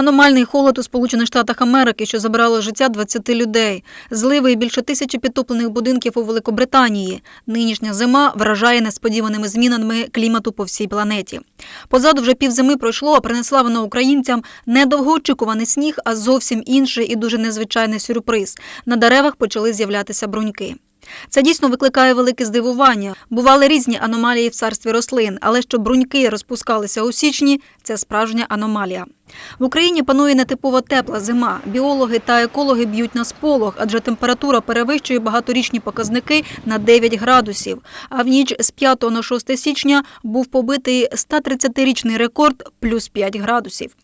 Аномальний холод у Сполучених Штатах Америки, що забрало життя 20 людей, зливи і більше тисячі підтоплених будинків у Великобританії. Нинішня зима вражає несподіваними змінами клімату по всій планеті. Позаду вже півзими пройшло, а принесла вона українцям не довгоочікуваний сніг, а зовсім інший і дуже незвичайний сюрприз. На деревах почали з'являтися бруньки. Це дійсно викликає велике здивування. Бували різні аномалії в царстві рослин, але щоб бруньки розпускалися у січні, це справжня аномалія. В Україні панує нетипова тепла зима. Біологи та екологи б'ють на сполох, адже температура перевищує багаторічні показники на 9 градусів. А в ніч з 5 на 6 січня був побитий 130-річний рекорд плюс 5 градусів.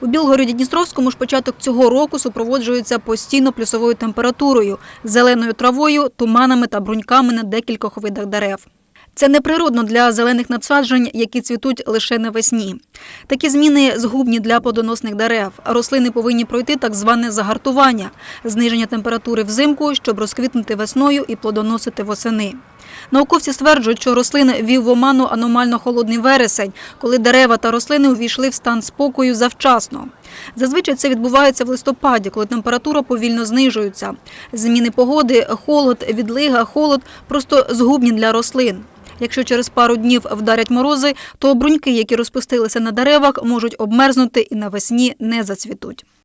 У Білгороді Дністровському ж початок цього року супроводжується постійно плюсовою температурою, зеленою травою, туманами та бруньками на декількох видах дерев. Це неприродно для зелених надсаджень, які цвітуть лише навесні. Такі зміни згубні для плодоносних дерев. Рослини повинні пройти так зване загартування, зниження температури взимку, щоб розквітнути весною і плодоносити восени. Науковці стверджують, що рослини вів в оману аномально холодний вересень, коли дерева та рослини увійшли в стан спокою завчасно. Зазвичай це відбувається в листопаді, коли температура повільно знижується. Зміни погоди, холод, відлига, холод просто згубні для рослин. Якщо через пару днів вдарять морози, то бруньки, які розпустилися на деревах, можуть обмерзнути і навесні не зацвітуть.